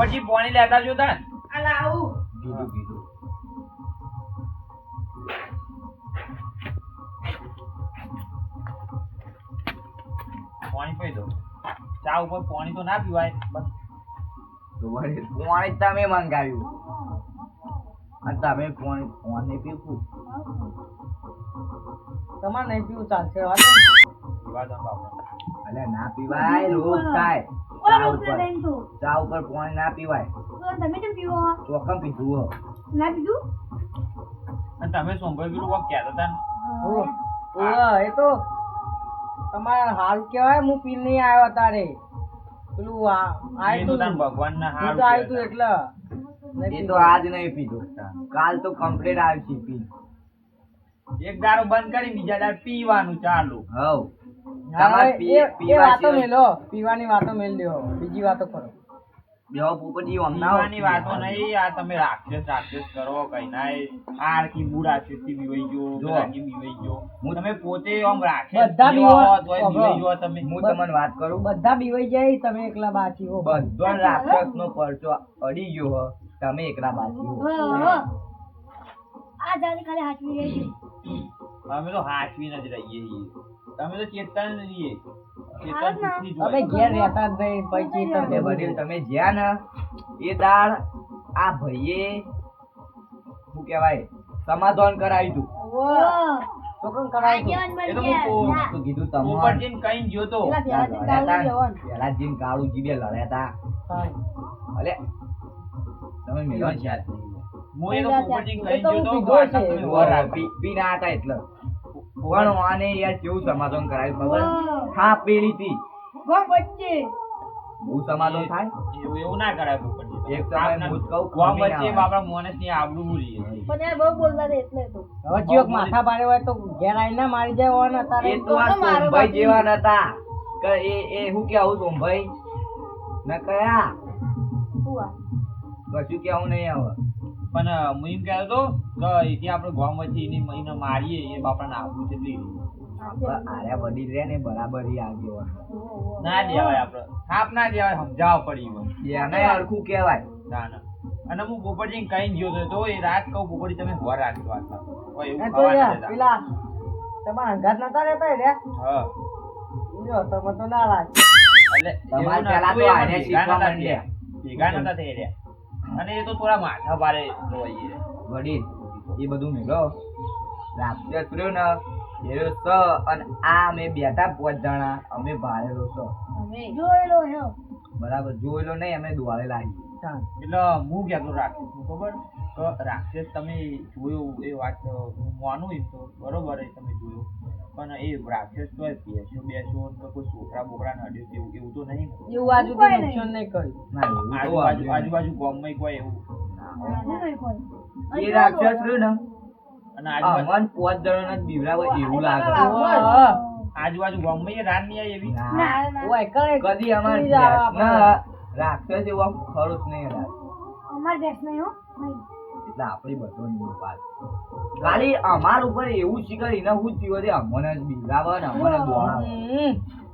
પોપટજી પાણી લેતા જોતા ને આ લાવું કીધું કીધું પાણી પી દો. ચા ઉપર પાણી તો ના પીવાય બસ. પાણી તમે મંગાવ્યું. અને તમે પાણી પાણી પીવું તમારે નહીં પીવું ચાલશે. વાત પીવા દો બાપા અલ્યા ના પીવાય રોગ થાય. ચા ઉપર. ચા ઉપર પાણી ના પીવાય. તમે કેમ પીવો હો? ચોખમ પીધું હો. ના પીધું? અને તમે સોમભાઈ પેલું કોક કહેતા હતા ને. એ તો તમારે હાલ કહેવાય હું પી નહીં આવ્યો તારે. પેલું આવ્યું તું એટલે એ તો આજ નહીં પીધું. કાલ તો કમ્પ્લીટ આવશે પી. એક દારૂ બંધ કરી બીજા દારૂ પીવાનું ચાલુ. હવ. એ- વાતો મેલો પીવાની વાતો મેલ દેવો બીજી વાતો કરો. પોપટજી હમણાં વાતો નહીં આ તમે રાક્ષસ રાક્ષસ કરો કઈ નાય આ કી મૂળ રાક્ષસથી બીવાઈ ગયો જો. બીવાઈ ગયો. હું- તમે પોતે આમ રાક્ષસ બધા બીવા-. બીવાઈ ગયો તમે હું તમને વાત કરું? બધા બીવાઈ જાય તમે એકલા બાકી હો. બધો રાક્ષસ નો પરચો અડી ગયો હો. તમે એકલા બાકી હો. આ જાણે ખાલી હાથ રહી. અમે તો હાચવીને જ રહીએ છીએ. તમે તો ચેતતા જ રહીએ અમે ઘેર રહેતા જ નહીં પછી તમે વડીલ તમે જ્યાં ને એ દાળ આ ભાઈએ શું કહેવાય સમાધાન કરાવી તું હો. તો કેમ કરાય આગેવાન એ તો હું તો કીધું તમે પોપટજીને કઈ ગયો તો. પેલા. જીન કાળું જીબે લડ્યા તા. ભલે. તમે મેળવા છે. તો કઈ ગયો તો હતા એટલે. પણ આને યાર કેવું સમાધાન કરાવ્યું ખબર? હા પેલી થી ગોમ વચ્ચે. હું સમાધાન થાય? એવું એવું ના કરાય પોપટજી એક સમય હું કહું, ગામ ખમી ના વચ્ચે આવે. આબરૂ ભૂલી પણ યાર બહુ બોલતા એટલે તો. હવે ચિયોક માથા પાડે હોય તો ઘેર આવીને ના મારી જાય હોય ને એ તો આ સોમભાઈ જેવા નતા. કે એ એ હું કેવું સોમભાઈ ન કયા. કશું કેવું નહીં હવે. પણ હું એમ કહેતો હતો કે એથી આપણે ગામ વચ્ચે એને એને મારીએ એ બાપાને આવું રહી. આર્યા વડીલ રે ને બરાબર ઈ આગેવાન. ના દેવાય આપણે. થાપ ના દેવાય સમજાવવા પડી એને હરખું કહેવાય. ના ના. અને હું પોપટજીને કઈ ગયો હતો તો એ રાત કહું પોપટજી તમે ઘર રાખજો આટલા એ. પેલા તમારા અંગાત નતા રહેતા રે હા. જો તમે તો ના રાખ એટલે તમારે પેલા તો આને ભેગા શીખવા માંડ્યા. ભેગા નતા થઈ રહ્યા અને એ તો થોડા માથા ભારે જોઈએ છે. વડીલ એ બધું મેળો. રાત્રે રહ્યો ને એ રહ્યો સ અને આ અમે બેઠા પાંચ જણા. અમે ભાળેલો સ. જોયેલો હે. બરાબર જોયેલો નહીં અમે દોડેલા લાગી એટલે હું કહેતો રાક્ષસનું ખબર? કે રાક્ષસ તમે જોયું એ વાત હું માનું તો બરોબર એ તમે જોયું. પણ એ રાક્ષસ તો બેસો બેસો તો કોઈ છોકરા બોકરા નડ્યું એવું એવું તો નહીં એવું આજુ કોઈ નુકસાન નહીં. કર્યું. આજુબાજુ આજુબાજુ ગામમાં કોઈ એવું? એ રાક્ષસ રહ્યું ને? અને આજુબાજુ પોત જણા જ બીવડાવે એવું લાગે. આજુબાજુ ગામમાં એ રાન નહીં આવી એવી? કદી અમાર રાક્ષસ એવો આમ ખરું જ નહીં અમાર દેશ નહીં હો. એટલે આપણે બધો નિયમ પાસ. ખાલી અમાર ઉપર એવું શીખર એના હું જ છે અમને જ બીવડાવે ને અમને દોડાવે.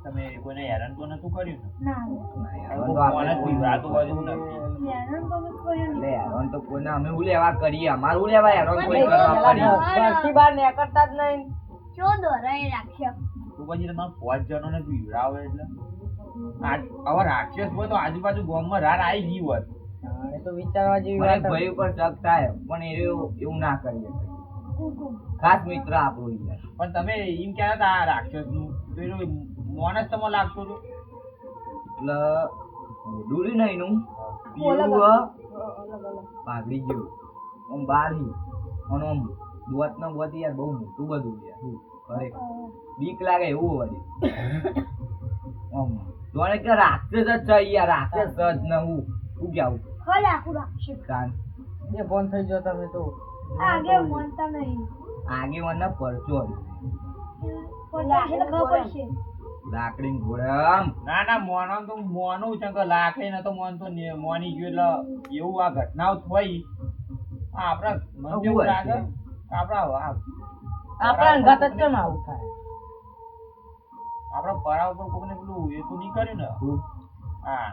તમે કોઈને હેરાન તો નતું કર્યું ને ના. ના, યાર, કોઈ તો આપણે માણસ કોઈ બીવડાતું હોય એવું નથી હેરાન તો કર્યું એટલે નહીં. હેરાન તો કોઈને અમે હું લેવા કરીએ અમારું હું લેવા હેરાન કોઈ કરવા પેલા ઘરથી બહાર નીકળતા જ નહીં ચો દોરાય રાખ્યા. તો પછી તમારે પાંચ જણોને બીવડાવે એટલે હવે રાક્ષસ હોય તો આજુબાજુ ગામમાં રાર આવી ગઈ હોત હા, એ તો વિચારવા જેવી વાત ભાઈ ઉપર શક થાય પણ એ એવું ના કરીએ ખાસ મિત્ર આપણો પણ તમે એમ કહેતા હતા આ રાક્ષસનું પેલું મોનસ તમે લાગશો હતો એટલે દૂરી નહીં નું. પીવું. પાઘડી જેવું આમ બારી અને આમ બોત ને બોત યાર બહુ મોટું બધું યાર. શું ખરેખર. બીક લાગે એવું વળી આમ જોણે કે રાક્ષસ જ છે યાર રાક્ષસ જ ન હું. શું કેવું ખરે આખું રાખશે. કાન. બે ફોન થઈ ગયો તમે તો. આગે મનતા નહીં. આગે ના પરચો. લાકડી ઘોડમ ના ના મોનો તો મોનું છે કે લાકડી તો મોન તો મોની ગયો એટલે એવું આ ઘટનાઓ થઈ. આપડા આપણા મને કેવું. લાગે કે આપણા આપણા અંગાત જ કેમ આવું થાય? આપણા પરા ઉપર કોકને પેલું એ તો નહીં કર્યું ને? હા.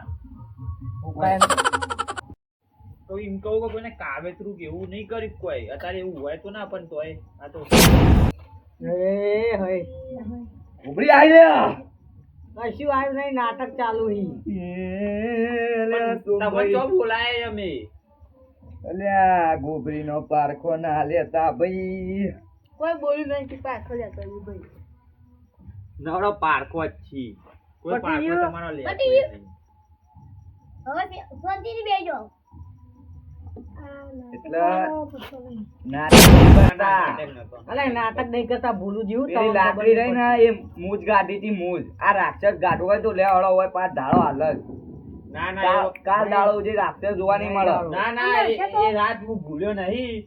તો એમ કહું કે કોઈને કાવેતરું કે એવું નહીં કરી કોઈ. અત્યારે એવું હોય તો ના પણ તોય આ તો એ હે ઉભરી આવી લે. કશું આવ્યું નહીં નાટક ચાલુ હી. તમે તો બોલાય અમે? અલ્યા ગોબરીનો પારખો ના લેતા ભાઈ. કોઈ બોલ્યું નહીં કે પારખો લેતો ભાઈ. નવરો પારખો જ છી. કોઈ પારખો તમારો લે હવે ફોન બેસજો. એટલે નાટક નહીં કરતા. અલે નાટક નહીં કરતા ભૂલું જેવું લાકડી રહી ને એ મૂજ ગાડી થી મૂજ. આ રાક્ષસ ગાઢો હોય તો લે હળો હોય પાંચ ધાડો હાલ ના ના કાલ- એવો- જે રાક્ષસ જોવા નહીં મળે. ના ના એ રાત હું ભૂલ્યો નહીં.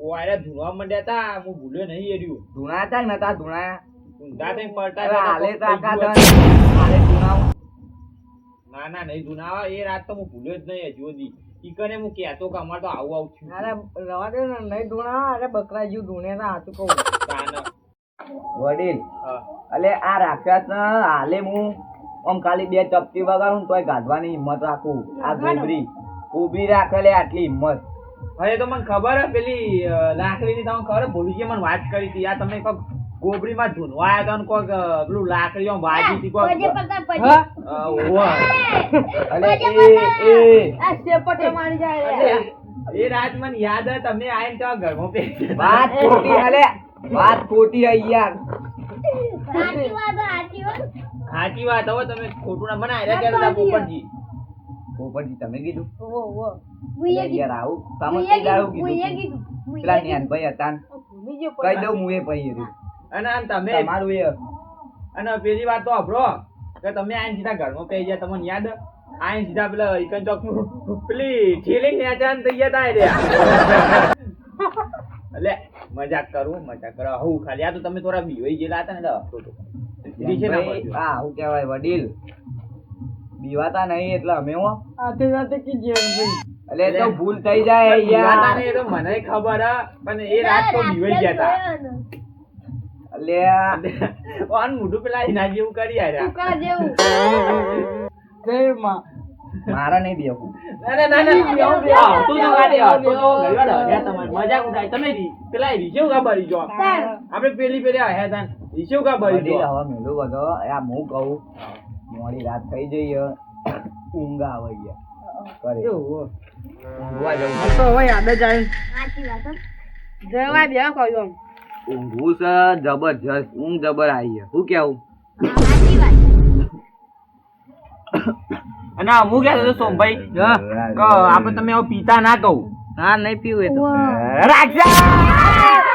ઓયારે ધૂણવા માંડ્યા તા હું ભૂલ્યો નહીં એ રહ્યું. ધૂણા તા ને નતા ધૂણા ઊંધા થઈ પડતા હાલે તો તાકાત થઈ હાલે ધૂણા ના ના નહીં ધૂણાવા એ રાત તો હું ભૂલ્યો જ નહીં હજુ સુધી. ઈ હું કહેતો કે અમારે તો આવું આવું છું અરે રવા દે ને નહીં ધૂણા અરે બકરા જેવું ધૂણે ના હાચું કહું. વડીલ હા. અલે આ રાક્ષસ હાલે હું. આમ ખાલી બે ચપટી વગાડું તોય ગાધવાની હિંમત રાખું. આ ગોબરી. ઊભી રાખે લે આટલી હિંમત. હવે તો મને ખબર હે પેલી લાકડીની તમને ખબર ભૂલી મને વાત કરી હતી. આ તમે કોક ગોબરીમાં ધૂનવા હતા ને કોક પેલું લાકડીઓ વાગી હતી કોક એ એ. આ શેપટે મારી જાય એ રાત મને યાદ હે તમે આઈને તો ઘરમાં પેલી વાત ખોટી હાલે વાત ખોટી હે યાર. સાચી વાત સાચી વાત. સાચી વાત હવે તમે ખોટું ના મને આયા કહેતા પોપટજી. પોપટજી તમે કીધું? ઓહો, ઓહો. મુઈએ કીધું. આવું તમે કીધું, મુઈએ કીધું કીધું, પેલા નિયાન ભાઈ હતા ને. ભૂલી ગયો કહી દઉં હું એ ભાઈ રહ્યું. અને તમે મારું એ અને પેલી વાત તો સાંભળો કે તમે આઈને સીધા ઘરમાં પહી ગયા તમને યાદ? હે? આઈને સીધા પેલા ઇકન ચોક પેલી ઠેલી નેચાન થઈ ગયા તા એટલે મજાક કરું મજાક કરો. હું ખાલી. આ તો તમે થોડા બીવાઈ ગયેલા હતા ને એટલે હતો. આ શું કહેવાય વડીલ? બીવાતા નહીં એટલે અમે હું. આતે જાતે કી જેમ ભાઈ. એટલે તો ભૂલ થઈ જાય યાર. નહીં એ તો મને ખબર હે પણ એ રાત તો બીવાઈ ગયા તા. જોયો ઓન મોઢું પેલા એના જેવું કરી આર્યા. ટુકડા જેવું. જય માં મારા નહીં બેહવું. ના ના ના ના હા, તું ગાડી હા, તું ઘડીવાર હે તમારે. મજાક ઉડાય તમે રી- પેલા રીઝેવ કા ભરી જો આપણે પેલી પેલી હર્યા તા ને. રીઝેવ કા ભરી જો હવે મેલું બધો આ હું કહું. મોડી રાત થઈ જઈ ઊંઘા આવે યાર કરે. ઊંઘવા જવું તો હોય યાદ જ આવી સાચી વાત જવા દે કહ્યું ઊંઘવું છે જબરજસ્ત ઊંઘ જબર આવી છે શું કેવું અને હું કહેતો હતો સોમભાઈ કે આપણે તમે હવે પીતા ના કહું હા નહીં પીવું એ તો પોપટજી,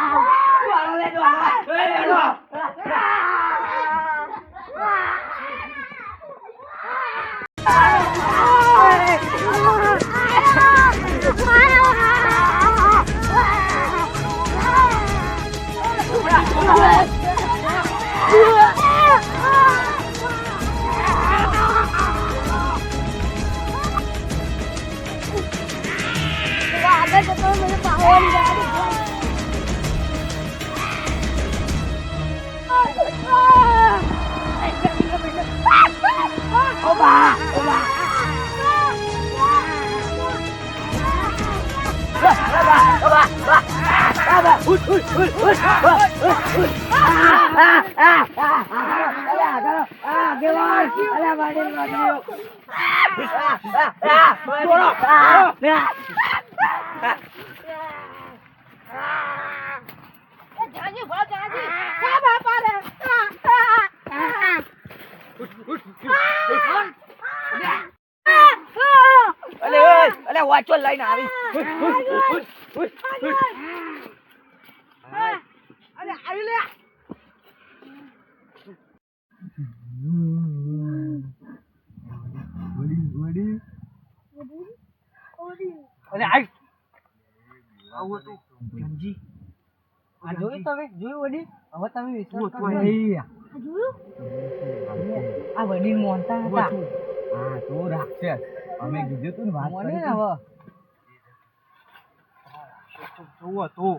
અલે ઓય, અલે વાંચો લઈને આવી અરે આવી જોયું તમે હવે તમે વિશ્વાસ. આ વડીલ મોનતા હા તો રાખશે અમે કીધું તું ને હવે જોવો તો.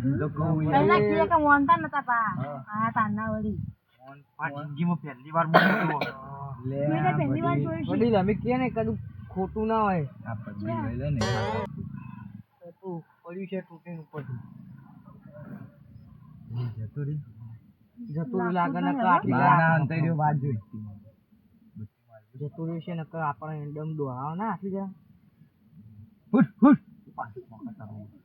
પહેલા કીધે કે મોનતા નતા પા હા. આ તાના વળી લે મેં આ તો પહેલી વાર જોયું વડીલ અમે કહે ને કદું ખોટું ના હોય આ પગડી લઈ લે ને ખોટું પડ્યું છે તૂટીને ઉપરથી જતો રે જતું રહ્યું લાગે ને આટલી બાના અંતે રહ્યો વાત જોઈ જતું રહ્યું છે ને આપણે એકદમ દોડાવો ને આટલી જા હુટ હુટ અરે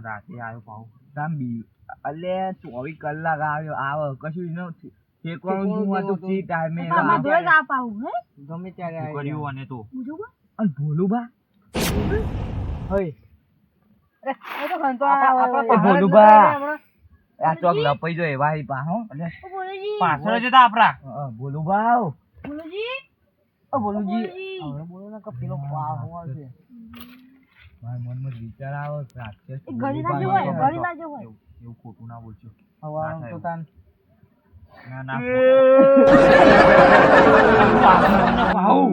રાતે આવ્યો પાઉ તામ બી એટલે ચોવીસ કલાક આવ્યો. આવે કશું હે ગમે ત્યારે આવ્યો તો? ભોલું બા વિચાર આવે એવું એવું ખોટું ના બોલજો હવાનું તો તાન ના ના પાઉં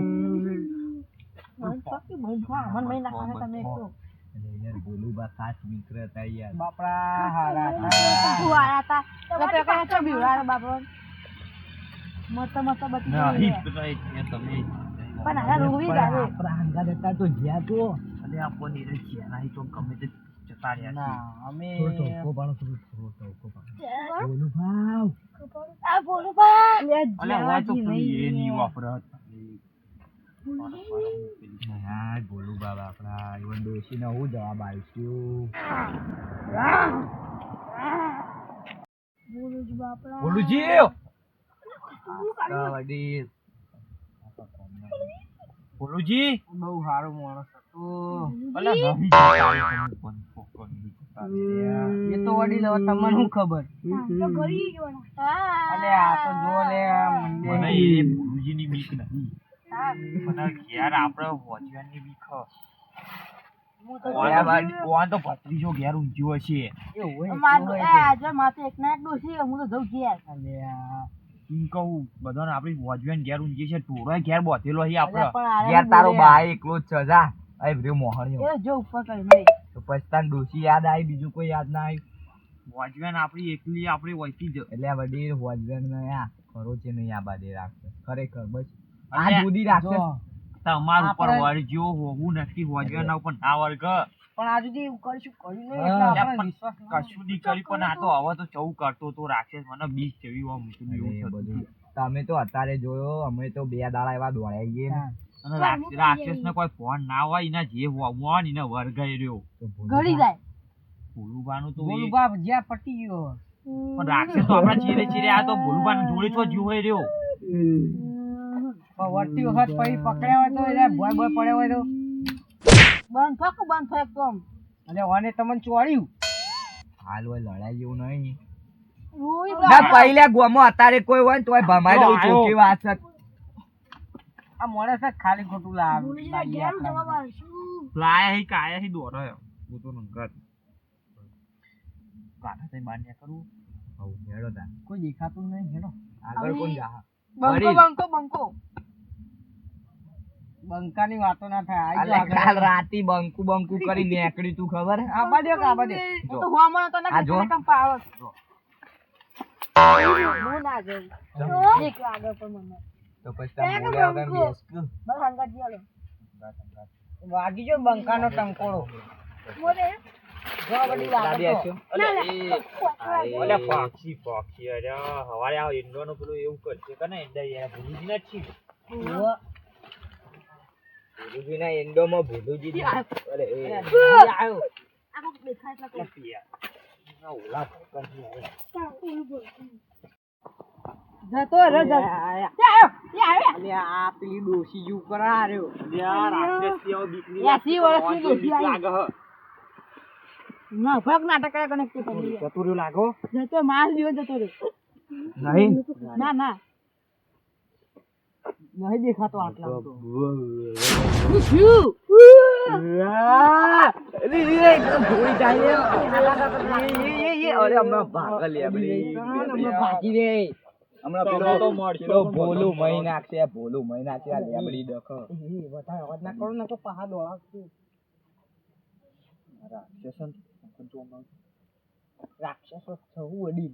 મન મહિના તમે એક તો અરે યાર ભોલું બા ખાસ મિત્ર હતા યાર. બાપડા હારા તું આયા તા. તો પે કા તો બીવાર બાપરો મત મત બતી ના હિત તો જ તમે પણ આયા રોવી આપણા હંગાત હતા તો જ્યાં તો. અને આપો નીરજ છે ના તો ગમે તે જતા રહ્યા ના અમે ટોકો પાડો થોડો ટોકો પાડો ભોલું ભાવ. આ બોલો બા લે અલે તો પેલું એ નહીં વાપરે હા. આપણા ઈવન ડોશીને હું જવાબ બોલુજી વડીલ બોલુજી! બહુ સારું માણસ હતો. પણ રહ્યા. એ તો વડીલ હવે તમને શું ખબર? અલે આ તો જો લે મને એ બોલુજીની બીક નથી. મને આપડે આપણે વોચવાની બીક. ઓન તો- ભત્રીજો ઘેર ઊંઘ્યો હશે એવું હોય માર એવું એ હોય આજે માથે એક ના ડોસી હું તો જઉં ઘેર. એમ કહું બધાને આપણી વોચવાન ઘેર ઊંઘી છે ટોળો ઘેર બોધેલો હી આપણે. પણ તારો બા એકલો જ છે જા. અરે ભર્યો મોહણીઓ એ જો ઉપર કરી નહીં તો યાદ આવી બીજું કોઈ યાદ ના આવ્યું વોચવાન આપણી એકલી આપણી વહીથી જ. એટલે વડીલ હોજવેન ને આ ખરો છે નહીં આ બાજે રાખશે. ખરેખર બસ. આ જુદી રાખશે. તમાર ઉપર વળજો હોવું નથી વોચવાન ઉપર ના વર્ગ પણ આ સુધી એવું કરીશું કર્યું નહીં એટલે આપણે વિશ્વાસ કશું નહીં કરી પણ આ તો હવે તો ચૌ કરતો તો રાક્ષસ મને બીજ જેવી પેલું અરે એવું. તમે તો અત્યારે જોયો અમે તો બે દાડા એવા દોડાઈ ગઈએ ને. અને રાક્ષ- રાક્ષસને કોઈ ફોન ના હોય એના જે હોવું એને વર્ગાઈ રહ્યો. ગળી જાય. ભોલુબાનું તો બોલું જ્યાં પટી ગયો. પણ રાક્ષસ તો આપણા ચીરે ચીરે આ તો ભોલુબાનું જોડે છો જીવ રહ્યો વળતી વખત પછી પકડ્યા હોય તો એટલે ભોય ભોય પડ્યો હોય તો. બંધ થાકું બંધ થાય તો એટલે ઓને તમને ચોડ્યું હાલ હોય લડાઈ જેવું નહીં. ના પહેલા ગોમો અત્યારે કોઈ હોય ને તોય ભમાઈ દઉં. ચોખ્ખી વાત છે. આ માણસ ખાલી ખોટું લાવ લાયા હી કાયા હી દોરો હું તો નંગત. કાઢા તે બાંધ્યા કરું હઉ, હેડો તાર. કોઈ દેખાતું નહીં હેડો. આગળ કોણ જા બંકો બંકો બંકો. બંકાની વાતો ના થાય. કાલ રાતી બંકુ બંકુ કરી નેકડી તું ખબર? હે? આબા દે કે આબા દ્યો? તો હોમણો જો. હું ના જઉં. બીક લાગે પણ મને. તો પછી તમે તમે બોલ્યા બોલ્યા વગર વગર બસ વાગી જો બંકાનો ટંકોળો. બોલે. જો આ બધી અલે પક્ષી પક્ષી અરે હવારે આ ઈંડોનું પેલું એવું કરશે કે ને ઈંડા યાર ભૂલી જ નથી ઉવ્વ. ભોલુજીના એન્ડોમાં ભોલુજી અરે એ એ આયો. આ કોક દેખાય એટલે જતો રે જતો. એ આવ્યો, આ પેલી જેવું કરા રહ્યો ડોશી લાગે. ના ભગ નાટક જતો માસ દિવસ જતો રે નહીં? ના ના. નહીં દેખાતો આટલા તો ભોલું. મહી નાખશે ભોલું મહી નાખશે આ લેબડી ડખો વધારે અવાજ ના કરો ને તો પહા દોડાવશે. રાક્ષસન રાક્ષસો થવું અડી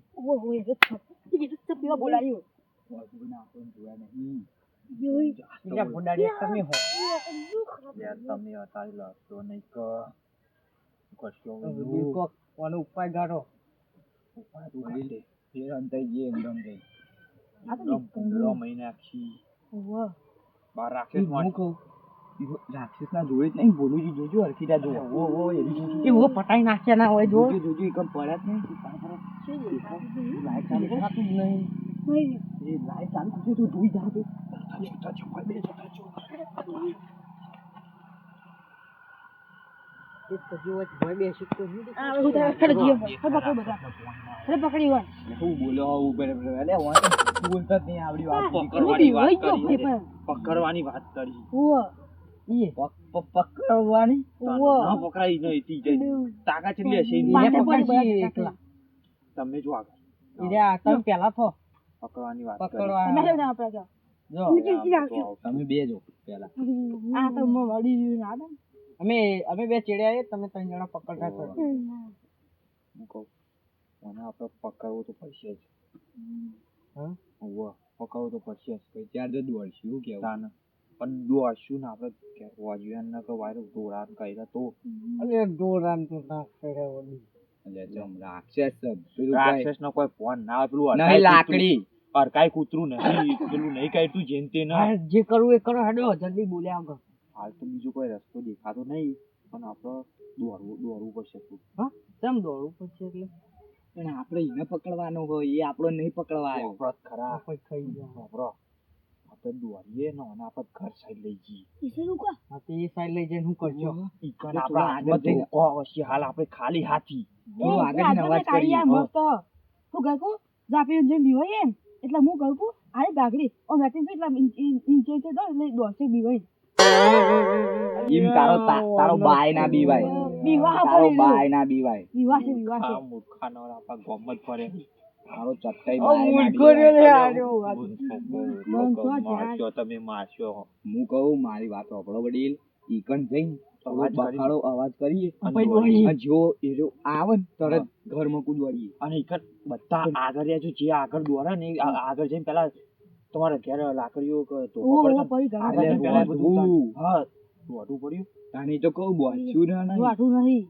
એ તો બોલાયો જોયા નહીં. બીજા ફોડાડી તમે હો. યાર તમે અત્યારે લડશો નહીં કે કશો કોક કોનો ઉપાય ગાઢો ઉપાય તું કરી લે. ફેર અંતે જે એકદમ જઈ આ તો એકદમ ભૂંડળો મહી નાખી. ઓહો બાર રાક્ષસ કહું? રાક્ષસ ના જોડે નહીં ભોલુજી જોજો હરખીટા જો ઓ ઓ એવી એ હો પટાઈ નાખ્યા ના હોય જો. જોજો એકમ પડ્યા જ નહીં. લાઈટ ચાલુ. દેખાતું જ નહીં. એ નહીં. ખબર પકડ બધા અરે પકડી વાર હું બોલો હું બરે બરે અલે વાં તો બોલતા જ નહીં આવડી વાત પકડવાની વાત કરી પકડવાની પકડાઈ નહીં તાકાત તમે જો આગળ પહેલા થો પકડવાની વાત પકડવા જો તમે બે જો પેલા આ તો મો વળી ગયું ના અમે અમે બે ચેડ્યા તમે ત્રણ જણા પકડતા છો હું કહું મને આપણે પકડવું તો પડશે જ. હા? પકડવું તો પડશે જ. પછી ચાર જો દોડશું શું કેવું? તાને પણ દોડશું ને આપણે વાજ્યું ને કે વાયર દોડાન કર્યા તો. અરે ડોરાન તો ના કરે ઓલી એટલે જમ રાક્ષસ છે. પેલું કાંઈ- રાક્ષસ નો કોઈ ફોન ના આવે પેલું નહીં લાકડી. કૂતરું- કૂતરું નહીં પેલું નહીં કાઢ્યું જેમ તે ના જે કરવું એ કરો હેડો જલ્દી બોલ્યા વગર હાલ તો બીજો કોઈ રસ્તો દેખાતો નહીં પણ આપણે દોડવું દોડવું પડશે. હા કેમ દોડવું પડશે એટલે? પણ આપણે એને પકડવાનો હોય એ આપણો નહીં પકડવા આવ્યો ખરા. કોઈ ખાઈ આપણે દોડીએ ને અને આપણે ઘર સાઈડ લઈ જઈએ. ઈસરું કા હા તો એ સાઈડ લઈ જઈને શું કરજો. ઈ કણ તો આપણા થોડા હાથમાં આગળ જઈને- ધોકો આવશે હાલ આપણે ખાલી હાથી. થોડું આગળની અવાજ કરીએ. મસ્ત. હું કહું છું જાપી જેમ બીવાય એમ. એટલે હું કહું છું આરી બાગડી ઓ મેટિંગ તો એટલા ઇંચ ઇંચ ઇંચ દો એટલે દોડશે બીવાય. એમ તારો તારો બાય ના બીવાય. બીવા તારો બાય ના બીવાય. બીવા છે બીવા છે. મૂર્ખાનો આપણા ગામમાં જ તમે મારશો. હું કહું મારી વાત સાંભળો વડીલ. ઈકણ જઈને અવાજ બખાડો અવાજ કરીએ. જો એ જો આવે ને તરત ઘરમાં કુદવાડીએ. અને ઈકણ બધા આગળ રહ્યા છો જે આગળ દોરે ને આગળ જઈને પેલા તમારા ઘેર લાકડીઓ તો હા પડ્યું. તાની તો કહું બોચ્યું ના. વાટું નહીં.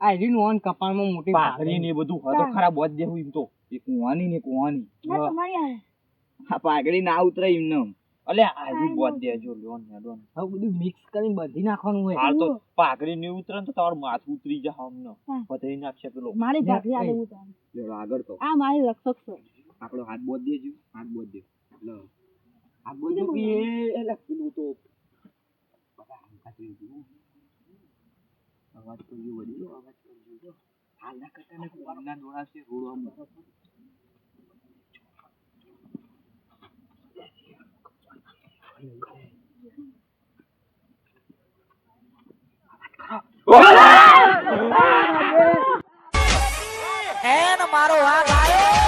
આ નું કપાળમાં મોટી પાઘડી ને બધું હોય તો બોજ દેવું એમ તો. એ કુવાની ને કુવાની. આ આ પાઘડી ના ઉતરે એમને અલે આજુ બોધ દેજો લોન હેડો ને. હવે બધું મિક્સ કરીને બધી નાખવાનું હોય. હાલ તો પાઘડી ને ઉતરે તો તમારું માથું ઉતરી જા અમને હા. પથરી નાખશે પેલો. મારી ભાગરી આલે ઉતરે તારે. આગળ તો. આ મારી રક્ષક છે. આપણો હાથ બોધ દેજો હાથ બોધ દે લો હાથ બોત દે એ- એટલે પેલું તો. અવાજ કરજો વડીલો અવાજ કરજો જો. હાલ ના કરતા ને રોડવામાં. મારો વાઘ આ